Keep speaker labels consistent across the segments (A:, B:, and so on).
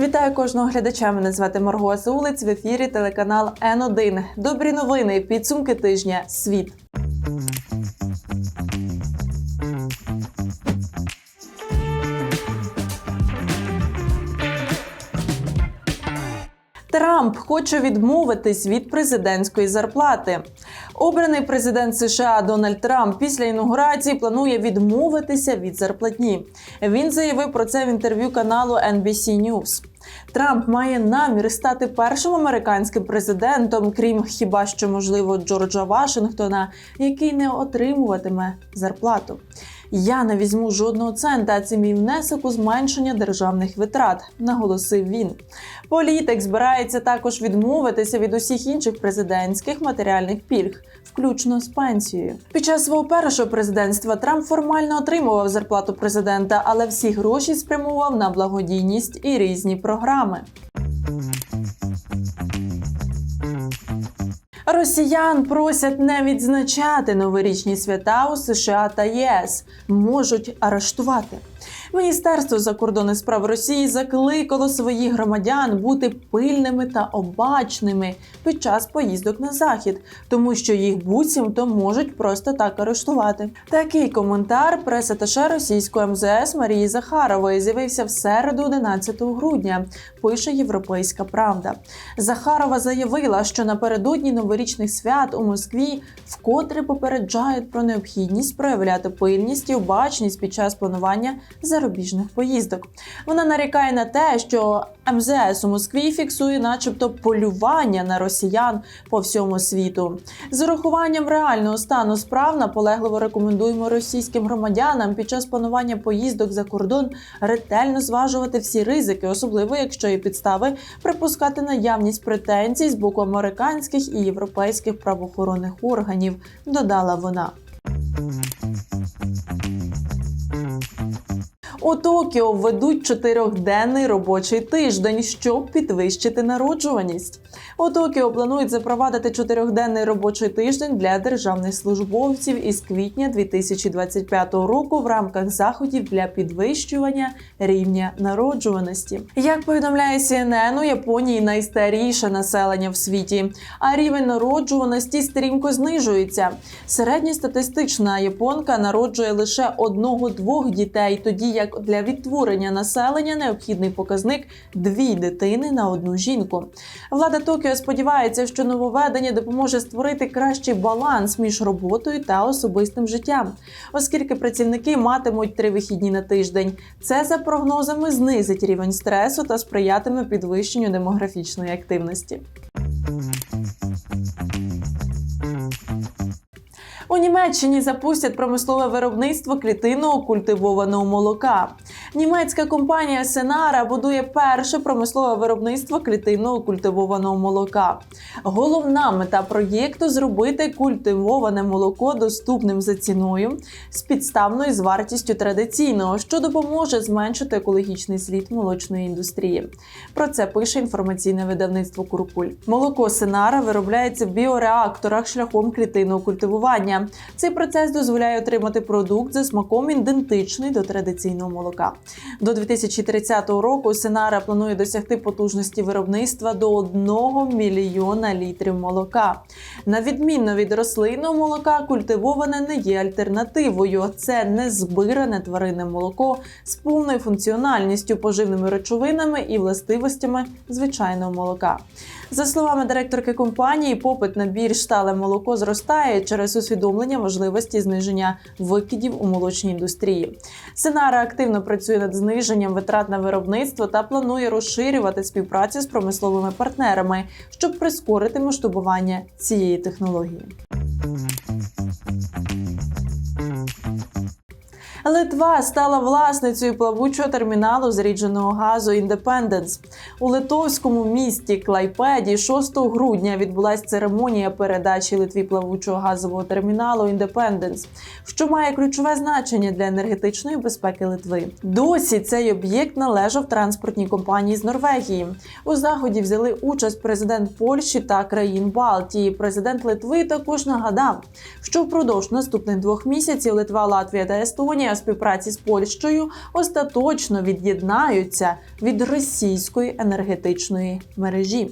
A: Вітаю кожного глядача. Мене звати Марго Сулиць в ефірі телеканал Н1. Добрі новини. Підсумки тижня. Світ. Трамп хоче відмовитись від президентської зарплати. Обраний президент США Дональд Трамп після інаугурації планує відмовитися від зарплатні. Він заявив про це в інтерв'ю каналу NBC News. Трамп має намір стати першим американським президентом, крім хіба що можливо Джорджа Вашингтона, який не отримуватиме зарплату. Я не візьму жодного цента, це мій внесок у зменшення державних витрат, наголосив він. Політик збирається також відмовитися від усіх інших президентських матеріальних пільг, включно з пенсією. Під час свого першого президентства Трамп формально отримував зарплату президента, але всі гроші спрямував на благодійність і різні програми. Росіян просять не відзначати новорічні свята у США та ЄС, можуть арештувати. Міністерство закордонних справ Росії закликало своїх громадян бути пильними та обачними під час поїздок на захід, тому що їх буцімто можуть просто так арештувати. Такий коментар прес-аташе російської МЗС Марії Захарової з'явився в середу, 11 грудня. Пише Європейська Правда. Захарова заявила, що напередодні новорічних свят у Москві вкотре попереджають про необхідність проявляти пильність і обачність під час планування зарубіжних поїздок. Вона нарікає на те, що МЗС у Москві фіксує, начебто, полювання на росіян по всьому світу. З урахуванням реального стану справ наполегливо рекомендуємо російським громадянам під час планування поїздок за кордон ретельно зважувати всі ризики, особливо якщо є підстави припускати наявність претензій з боку американських і європейських правоохоронних органів. Додала вона. У Токіо введуть чотирьохденний робочий тиждень, щоб підвищити народжуваність. У Токіо планують запровадити чотирьохденний робочий тиждень для державних службовців із квітня 2025 року в рамках заходів для підвищування рівня народжуваності. Як повідомляє CNN, у Японії найстаріше населення в світі, а рівень народжуваності стрімко знижується. Середньостатистична японка народжує лише одного-двох дітей, тоді як для відтворення населення необхідний показник дві дитини на одну жінку. Влада Токіо сподівається, що нововведення допоможе створити кращий баланс між роботою та особистим життям, оскільки працівники матимуть три вихідні на тиждень. Це за прогнозами знизить рівень стресу та сприятиме підвищенню демографічної активності. У Німеччині запустять промислове виробництво клітинного культивованого молока. Німецька компанія Сенара будує перше промислове виробництво клітинного культивованого молока. Головна мета проєкту зробити культивоване молоко доступним за ціною з підставною з вартістю традиційного, що допоможе зменшити екологічний слід молочної індустрії. Про це пише інформаційне видавництво Куркуль. Молоко Сенара виробляється в біореакторах шляхом клітинного культивування. Цей процес дозволяє отримати продукт за смаком ідентичний до традиційного молока. До 2030 року Сенара планує досягти потужності виробництва до 1 мільйона літрів молока. На відміну від рослинного молока, культивоване не є альтернативою. Це не збиране тваринне молоко з повною функціональністю, поживними речовинами і властивостями звичайного молока. За словами директорки компанії, попит на більш стале молоко зростає через усвідомлення важливості зниження викидів у молочній індустрії. Сенара активно працює над зниженням витрат на виробництво та планує розширювати співпрацю з промисловими партнерами, щоб прискорити масштабування цієї технології. Литва стала власницею плавучого терміналу зрідженого газу Індепенденс. У литовському місті Клайпеді 6 грудня відбулася церемонія передачі Литві плавучого газового терміналу Індепенденс, що має ключове значення для енергетичної безпеки Литви. Досі цей об'єкт належав транспортній компанії з Норвегії. У заході взяли участь президент Польщі та країн Балтії. Президент Литви також нагадав, що впродовж наступних двох місяців Литва, Латвія та Естонія співпраці з Польщею остаточно від'єднаються від російської енергетичної мережі.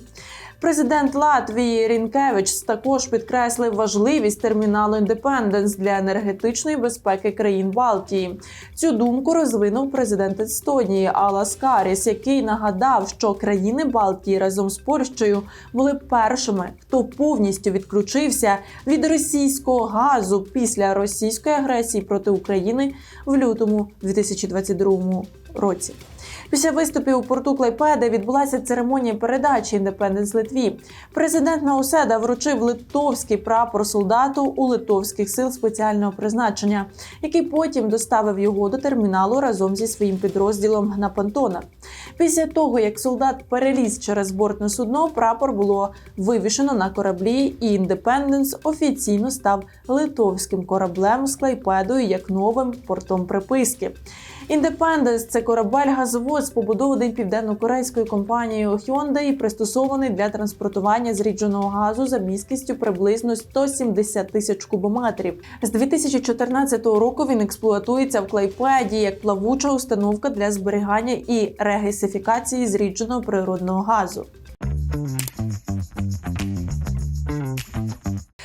A: Президент Латвії Рінкевич також підкреслив важливість терміналу Індепенденс для енергетичної безпеки країн Балтії. Цю думку розвинув президент Естонії Алас Каріс, який нагадав, що країни Балтії разом з Польщею були першими, хто повністю відключився від російського газу після російської агресії проти України в лютому 2022 році. Після виступів у порту Клайпеда відбулася церемонія передачі індепенденс Литві. Президент Науседа вручив литовський прапор солдату у литовських сил спеціального призначення, який потім доставив його до терміналу разом зі своїм підрозділом на понтонах. Після того, як солдат переліз через бортне судно, прапор було вивішено на кораблі, і індепенденс офіційно став литовським кораблем з Клайпедою як новим портом приписки. Індепенденс це корабель-газовоз, побудований південно-корейською компанією Hyundai, пристосований для транспортування зрідженого газу за міськістю приблизно 170 тисяч кубометрів. З 2014 року він експлуатується в Клайпеді як плавуча установка для зберігання і регесифікації зрідженого природного газу.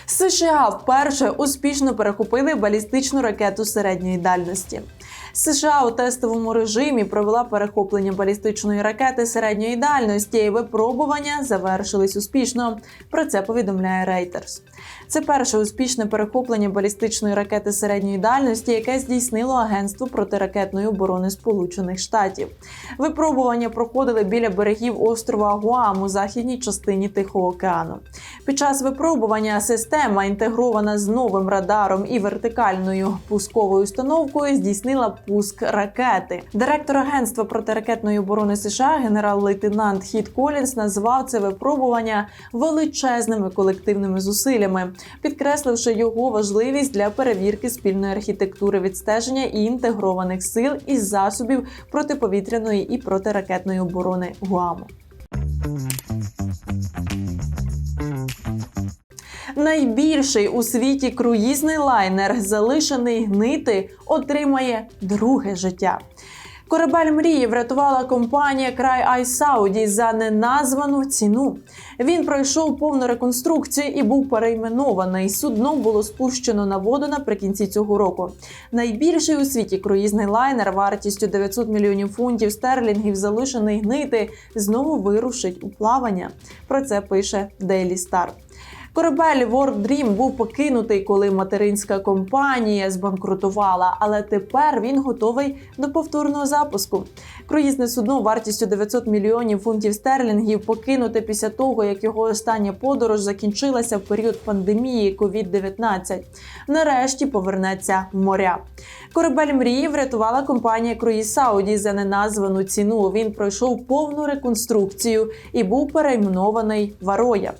A: США вперше успішно перехопили балістичну ракету середньої дальності. США у тестовому режимі провела перехоплення балістичної ракети середньої дальності. і Випробування завершились успішно. Про це повідомляє Reuters. Це перше успішне перехоплення балістичної ракети середньої дальності, яке здійснило Агентство протиракетної оборони Сполучених Штатів. Випробування проходили біля берегів острова Гуам у західній частині Тихого океану. Під час випробування система, інтегрована з новим радаром і вертикальною пусковою установкою, здійснила пуск ракети. Директор Агентства протиракетної оборони США, генерал-лейтенант Хіт Колінс, назвав це випробування величезними колективними зусиллями, підкресливши його важливість для перевірки спільної архітектури відстеження і інтегрованих сил із засобів протиповітряної і протиракетної оборони Гуаму. Найбільший у світі круїзний лайнер, залишений гнити, отримає друге життя. Корабель мрії врятувала компанія Край Ай Сауді за неназвану ціну. Він пройшов повну реконструкцію і був перейменований. Судно було спущено на воду наприкінці цього року. Найбільший у світі круїзний лайнер вартістю 900 мільйонів фунтів стерлінгів, залишений гнити, знову вирушить у плавання. Про це пише Daily Star. Корабель World Dream був покинутий, коли материнська компанія збанкрутувала, але тепер він готовий до повторного запуску. Круїзне судно вартістю 900 мільйонів фунтів стерлінгів покинуте після того, як його остання подорож закінчилася в період пандемії COVID-19. Нарешті повернеться в моря. Корабель мрії врятувала компанія Круїз Сауді за неназвану ціну. Він пройшов повну реконструкцію і був перейменований Вароя.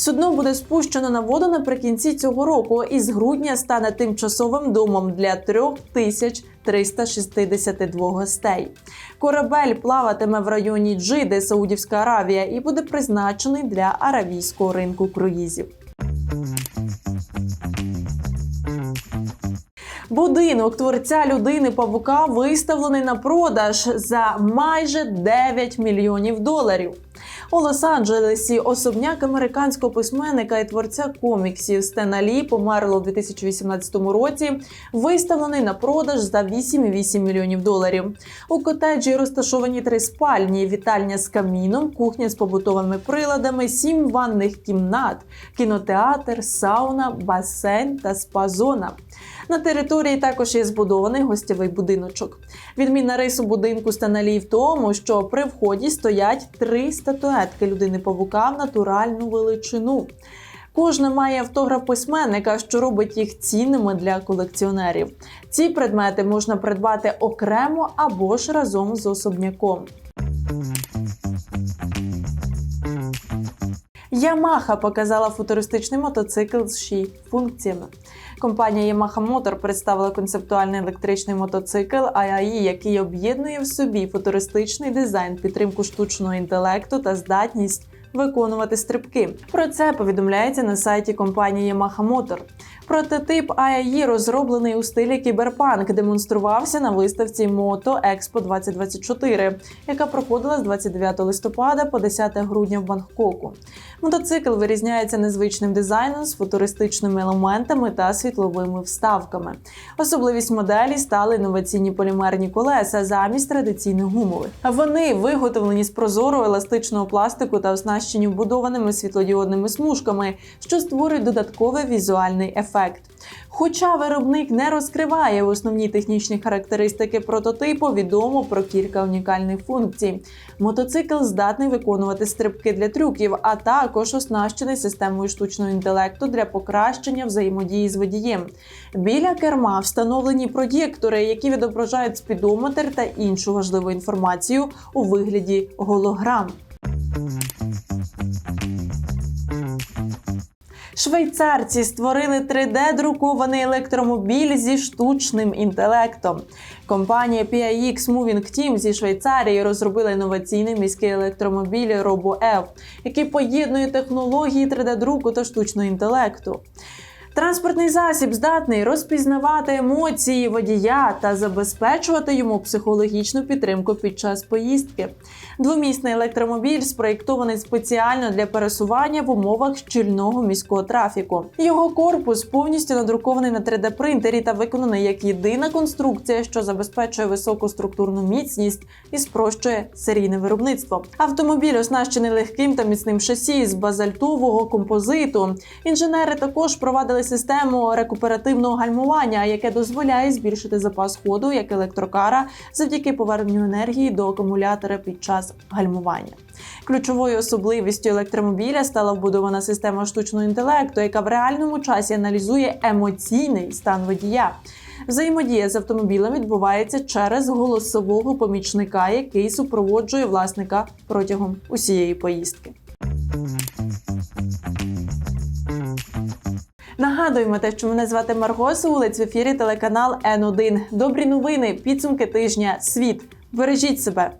A: Судно буде спущено на воду наприкінці цього року і з грудня стане тимчасовим домом для 3362 гостей. Корабель плаватиме в районі Джиди, Саудівська Аравія, і буде призначений для аравійського ринку круїзів. Будинок творця людини павука виставлений на продаж за майже 9 мільйонів доларів. У Лос-Анджелесі особняк американського письменника і творця коміксів Стена Лі померло у 2018 році. Виставлений на продаж за 8,8 мільйонів доларів. У котеджі розташовані три спальні: вітальня з каміном, кухня з побутовими приладами, сім ванних кімнат, кінотеатр, сауна, басейн та спа-зона. На території також є збудований гостєвий будиночок. Відмінна рису будинку Станалій в тому, що при вході стоять три статуетки людини павука в натуральну величину. Кожна має автограф письменника, що робить їх цінними для колекціонерів. Ці предмети можна придбати окремо або ж разом з особняком. Ямаха показала футуристичний мотоцикл з ші функціями. Компанія Yamaha Motor представила концептуальний електричний мотоцикл IAE, який об'єднує в собі футуристичний дизайн, підтримку штучного інтелекту та здатність виконувати стрибки. Про це повідомляється на сайті компанії Yamaha Motor. Прототип АЕІ, розроблений у стилі кіберпанк, демонструвався на виставці Moto Expo 2024, яка проходила з 29 листопада по 10 грудня в Бангкоку. Мотоцикл вирізняється незвичним дизайном з футуристичними елементами та світловими вставками. Особливість моделі стали інноваційні полімерні колеса замість традиційних гумових. Вони виготовлені з прозорого еластичного пластику та оснащені вбудованими світлодіодними смужками, що створюють додатковий візуальний ефект. Хоча виробник не розкриває основні технічні характеристики прототипу, відомо про кілька унікальних функцій. Мотоцикл здатний виконувати стрибки для трюків, а також оснащений системою штучного інтелекту для покращення взаємодії з водієм. Біля керма встановлені проєктори, які відображають спідометр та іншу важливу інформацію у вигляді голограм. Швейцарці створили 3D-друкований електромобіль зі штучним інтелектом. Компанія PIX Moving Team зі Швейцарії розробила інноваційний міський електромобіль RoboEv, який поєднує технології 3D-друку та штучного інтелекту. Транспортний засіб здатний розпізнавати емоції водія та забезпечувати йому психологічну підтримку під час поїздки. Двомісний електромобіль спроєктований спеціально для пересування в умовах щільного міського трафіку. Його корпус повністю надрукований на 3D принтері та виконаний як єдина конструкція, що забезпечує високу структурну міцність і спрощує серійне виробництво. Автомобіль оснащений легким та міцним шасі з базальтового композиту. Інженери також провадили систему рекуперативного гальмування, яке дозволяє збільшити запас ходу як електрокара завдяки поверненню енергії до акумулятора під час гальмування. Ключовою особливістю електромобіля стала вбудована система штучного інтелекту, яка в реальному часі аналізує емоційний стан водія. Взаємодія з автомобілем відбувається через голосового помічника, який супроводжує власника протягом усієї поїздки. Нагадуємо те, що мене звати Марго Сулець в ефірі телеканал Н1. Добрі новини, підсумки тижня, світ. Бережіть себе.